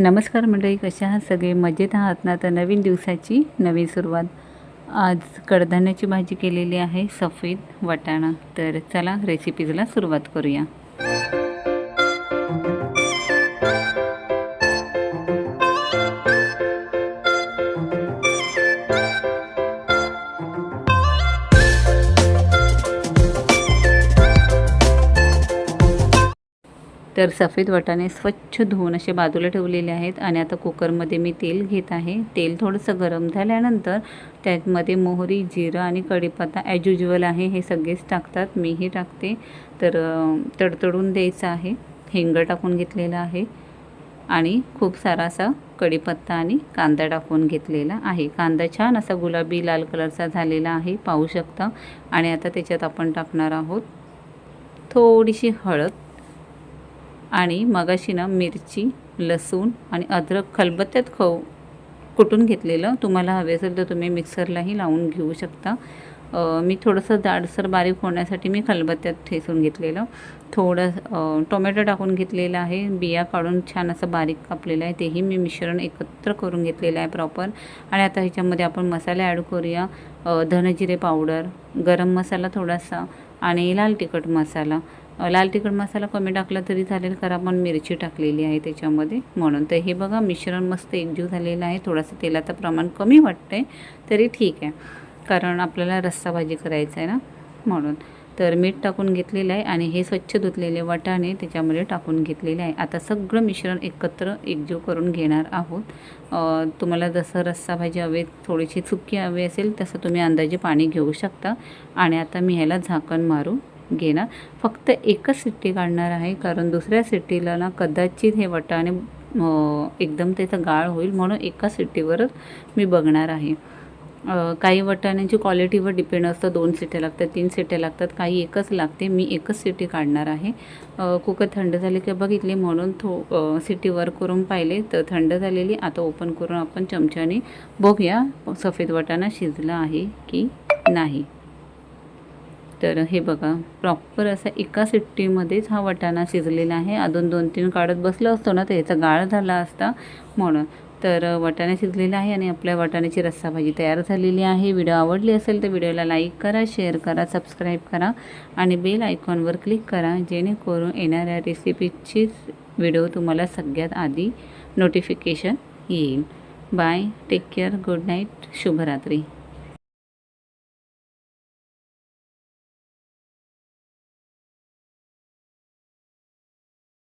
नमस्कार मंडळी कशा आहात सगळे? मजेत आहात ना? तर नवीन दिवसाची नवीन सुरुवात. आज कडधान्याची भाजी केलेली आहे सफेद वाटाणा. तर चला रेसिपीजला सुरुवात करूया. तर सफेद वटाने स्वच्छ धुवून असे बाजूला ठेवलेले आहेत आणि आता कुकरमध्ये मी तेल घेत आहे. तेल थोडंसं गरम झाल्यानंतर त्यामध्ये मोहरी जिरं आणि कढीपत्ता ॲज युजल आहे हे सगळेच टाकतात. मीही टाकते. तर तडतडून द्यायचं आहे. हिंग टाकून घेतलेलं आहे आणि खूप सारा असा कढीपत्ता आणि कांदा टाकून घेतलेला आहे. कांदा छान असा गुलाबी लाल कलरचा झालेला आहे पाहू शकता. आणि आता त्याच्यात आपण टाकणार आहोत थोडीशी हळद. आणि मगाशी ना मिरची लसूण आणि अद्रक खलबत्त्यात खव कुटून घेतलेलं. तुम्हाला हवे असेल तर तुम्ही मिक्सरलाही लावून घेऊ शकता. मी थोडंसं जाडसर बारीक होण्यासाठी मी खलबत्त्यात ठेसून घेतलेलं. थोडं टोमॅटो टाकून घेतलेलं आहे. बिया काढून छान असं बारीक कापलेलं आहे. तेही मी मिश्रण एकत्र करून घेतलेलं आहे प्रॉपर आणि आता ह्याच्यामध्ये आपण मसाले ॲड करूया. धनजिरे पावडर गरम मसाला थोडासा आणि लाल तिखट मसाला. लाल तिखट मसाला कमी टाकला तरी चालेल कारण आपण मिरची टाकलेली आहे त्याच्यामध्ये. म्हणून तर हे बघा मिश्रण मस्त एकजीव झालेलं आहे. थोडंसं तेलाचं प्रमाण कमी वाटतं आहे तरी ठीक आहे. कारण आपल्याला रस्सा भाजी करायचा आहे ना म्हणून. तर मीठ टाकून घेतलेलं आहे आणि हे स्वच्छ धुतलेले वाटाणे त्याच्यामध्ये टाकून घेतलेले आहे. आता सगळं मिश्रण एकत्र एकजीव करून घेणार आहोत. तुम्हाला जसं रस्सा भाजी हवे थोडीशी चुकी हवी असेल तसं तुम्ही अंदाजे पाणी घेऊ शकता. आणि आता मी ह्याला झाकण मारून घेणार. फक्त एकच सिट्टी काढणार आहे कारण दुसऱ्या सिट्टीला ना कदाचित हे वाटाणे एकदम त्याचं गाळ होईल म्हणून एका सिट्टीवरच मी बघणार आहे. काही वाटाण्यांची क्वालिटीवर डिपेंड असतं. दोन सिट्या लागतात तीन सिट्या लागतात. काही एकच लागते. मी एकच सिटी काढणार आहे. कुकर थंड झाले की बघितली म्हणून थो सिटी वर करून पाहिले तर थंड झालेली. आता ओपन करून आपण चमच्याने बघूया. सफेद वटाणा शिजला आहे की नाही. तर हे बघा प्रॉपर असा एका सिट्टीमध्येच हा वटाणा शिजलेला आहे. अजून दोन तीन काढत बसलो असतो ना तर याचा गाळ झाला असता म्हणून. तर वाटाणा शिजलेला आहे आणि आपल्या वाटाण्याची रस्सा भाजी तयार झालेली आहे. व्हिडिओ आवडली असेल तर व्हिडिओला लाईक करा शेअर करा सबस्क्राईब करा आणि बेल आयकॉनवर क्लिक करा जेणेकरून येणाऱ्या रेसिपीचीच व्हिडिओ तुम्हाला सगळ्यात आधी नोटिफिकेशन येईल. Bye take care good night शुभरात्री.